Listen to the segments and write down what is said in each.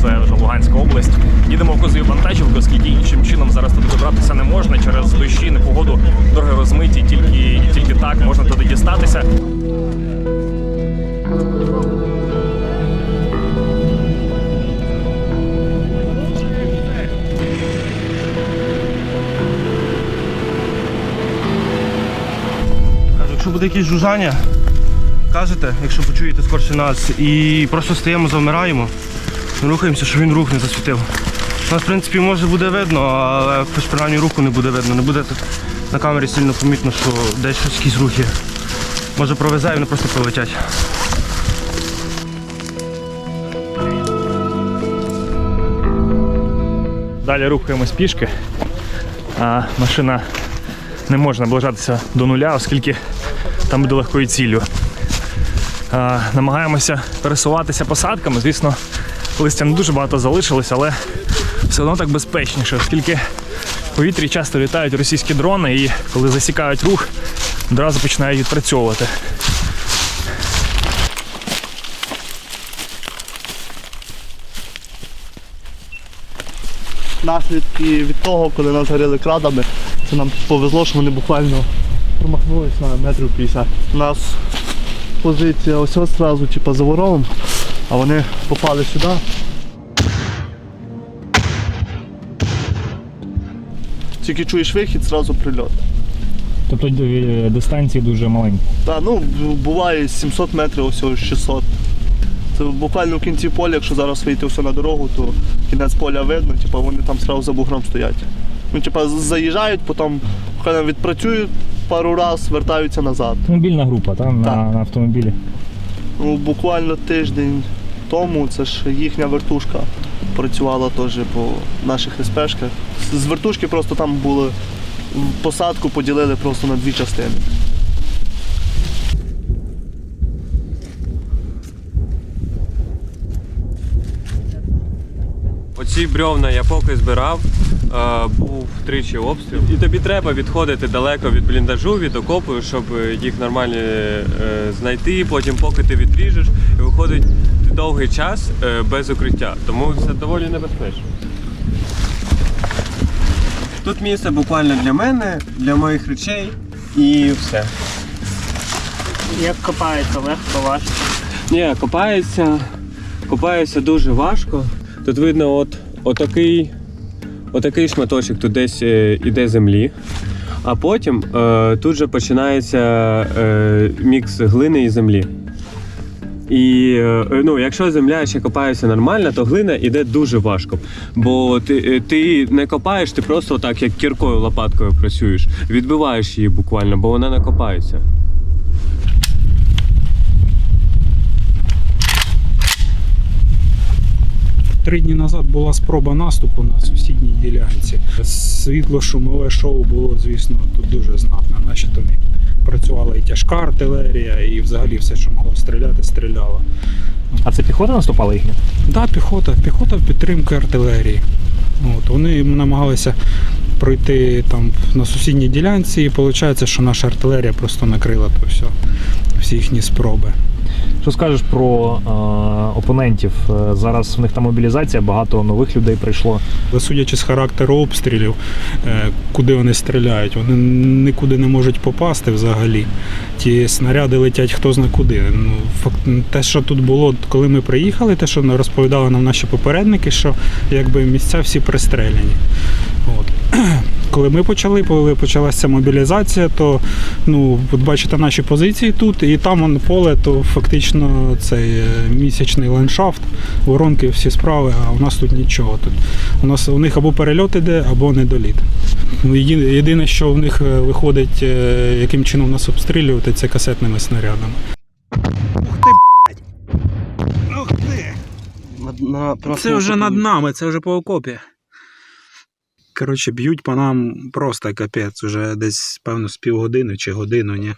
це вже Луганська область. Їдемо в козою вантажівку, оскільки іншим чином зараз туди добратися не можна через дощі, непогоду, дороги розмиті, тільки, тільки так можна туди дістатися. Якщо буде якесь жужжання, кажете, якщо почуєте скорше нас, і просто стоїмо, завмираємо, рухаємося, щоб він рух не засвітив. Нас, в принципі, може буде видно, але принаймні руку не буде видно. Не буде так на камері сильно помітно, що десь щось якісь рухи. Може провезе і вони просто пролетять. Далі рухаємось пішки. А машина не може наближатися до нуля, оскільки там буде легкою ціллю. Намагаємося пересуватися посадками. Звісно, листя не дуже багато залишилось, але все одно так безпечніше, оскільки в повітрі часто літають російські дрони і коли засікають рух, одразу починають відпрацьовувати. наслідки від того, коли нас горіли крадами, це нам повезло, що вони буквально промахнулись на метрів 50. У нас позиція ось одразу, типу, за ворогом, а вони попали сюди. Тільки чуєш вихід, одразу прильот. Тобто дистанції дуже маленькі. Та, ну, буває 700 метрів, ось ось 600. Це буквально в кінці поля, якщо зараз вийти все на дорогу, то кінець поля видно, типу, вони там одразу за бугром стоять. Ну, типу, заїжджають, потім хай відпрацюють пару разів, вертаються назад. Мобільна група там Так. на автомобілі. Ну, буквально тиждень тому це ж їхня вертушка працювала теж по наших СПшках. З- вертушки просто там були посадку поділили просто на дві частини. Оці брьовна я поки збирав, е, був тричі обстріл. І тобі треба відходити далеко від бліндажу, від окопу, щоб їх нормально е, знайти. Потім, поки ти відріжеш, і виходить довгий час е, без укриття. Тому це доволі небезпечно. Тут місце буквально для мене, для моїх речей і все. Як копається, легко, важко. Ні, копається, копається дуже важко. Тут видно, от, отакий, отакий шматочок тут десь е, іде землі. А потім е, тут же починається е, мікс глини і землі. І е, ну, якщо земля ще копається нормально, то глина йде дуже важко. Бо ти, е, ти не копаєш, ти просто так, як кіркою лопаткою працюєш. Відбиваєш її буквально, бо вона не копається. Три дні назад була спроба наступу на сусідній ділянці. Світло-шумове шоу було, звісно, тут дуже знатне. Наші і працювала і тяжка артилерія, і взагалі все, що могло стріляти, стріляло. А це піхота наступала їхня? Да, піхота, піхота в підтримки артилерії. От, вони намагалися пройти там на сусідній ділянці, і виходить, що наша артилерія просто накрила то все, всі їхні спроби. Що скажеш про е, опонентів? Е, Зараз в них там мобілізація, багато нових людей прийшло. Судячи з характеру обстрілів, е, куди вони стріляють, вони нікуди не можуть попасти взагалі. Ті снаряди летять хто зна куди. Ну, факт, те, що тут було, коли ми приїхали, те, що розповідали нам наші попередники, що якби місця всі пристреляні. От. Коли ми почали, коли почалася мобілізація, то ну, от бачите наші позиції тут, і там вон, поле, то фактично цей е, місячний ландшафт, воронки, всі справи, а у нас тут нічого. Тут у нас у них або перельот іде, або недоліт. Ну, Єдине, що в них е, виходить, е, яким чином нас обстрілювати, це касетними снарядами. На, на, Це вже над нами, це вже по окопі. Коротше, б'ють по нам просто капець, уже десь, певно, з півгодини чи годину, ні.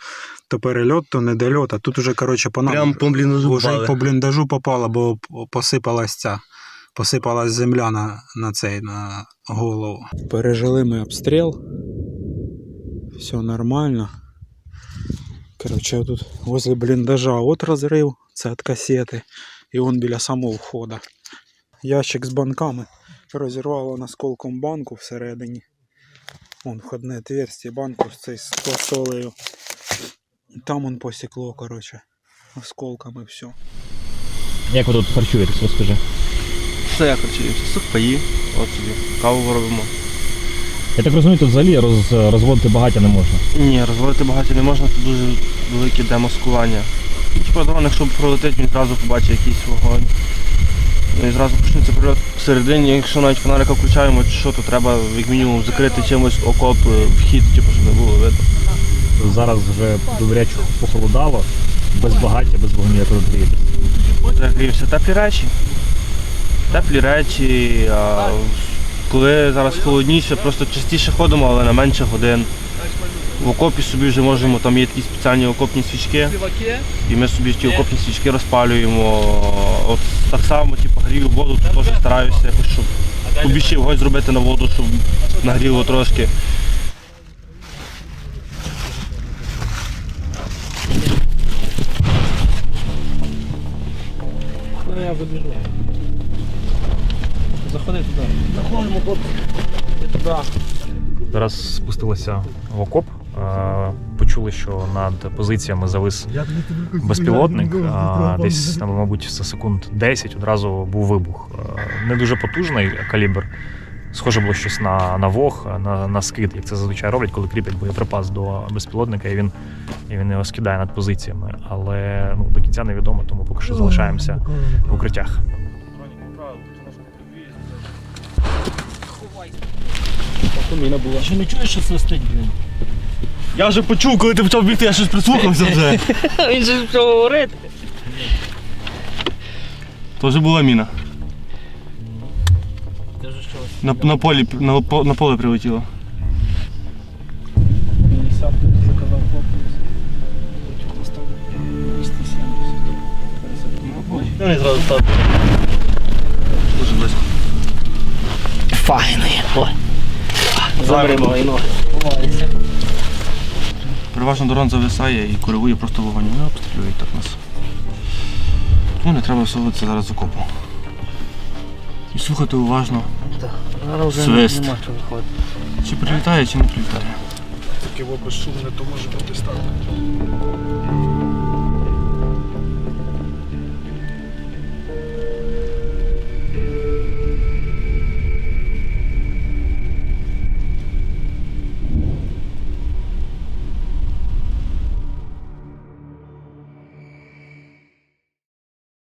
То перельот, то недольот, а тут уже, коротше, по нам. Прям по бліндажу Вже й по бліндажу попало, бо посипалась ця. Посипалась земля на, на цей, на голову. Пережили ми обстріл. Все нормально. Коротше, тут возле бліндажа от розрив, це від касети. І он біля самого входу. ящик з банками. Розірвало насколком банку всередині. Вон входне отверстие, банку з цей з солею. Там он посікло, коротше. Осколками все. Як ви тут харчуєтесь, розкажи. Це я харчуюся. Сухпаї, от собі, каву робимо. Я так розумію, тут взагалі роз, розводити багаття не можна. Ні, розводити багаття не можна, тут дуже велике демаскування. Типа дрон, якщо пролетить, він зразу побачить якийсь вогонь. Ну і зразу почнеться прильот всередині, якщо навіть фонарика включаємо, чи що, то треба як мінімум закрити чимось окоп, е, вхід, типу, щоб не було видно. Зараз вже добряче похолодало, без багаття, без вогню, як ви тут грієтесь. Так, теплі речі. Теплі речі. А коли зараз холодніше, просто частіше ходимо, але на менше годин. В окопі собі вже можемо, там є такі спеціальні окопні свічки, і ми собі ті окопні свічки розпалюємо. От так само, типу, грію воду, то теж стараюся якось, щоб побільше вогонь зробити на воду, щоб нагріло трошки. Ну я вибіжу. Заходи туди. Заходимо, хлопці. Туди. Зараз спустилися в окоп. Е, Почули, що над позиціями завис безпілотник. Десь, там, мабуть, за секунд 10 одразу був вибух. Е, Не дуже потужний калібр. Схоже було щось на, на вог, на, на скид, як це зазвичай роблять, коли кріплять боєприпас до безпілотника, і він, і він його скидає над позиціями. Але ну, до кінця невідомо, тому поки що залишаємося в укриттях. Що не чуєш, що свистить, блін? Я вже почув, коли ти почав бігти, я щось прислухався вже. Він же що говорить. То вже була міна. Це вже щось. На, на, полі, на, по- на поле прилетіло. заказав хлопець. Потім поставив 270. Ну і зразу став. Дуже близько. Файний. Ой. Заберемо ноги. Ховайся. Переважно дрон зависає і коригує просто вогонь. Вони обстрілюють так нас. Тому не треба всовуватися зараз з окопу. І слухати уважно, Зараз вже Свист. нема чого виходити. чи прилітає, чи не прилітає. Таке безшумне, то може бути стати.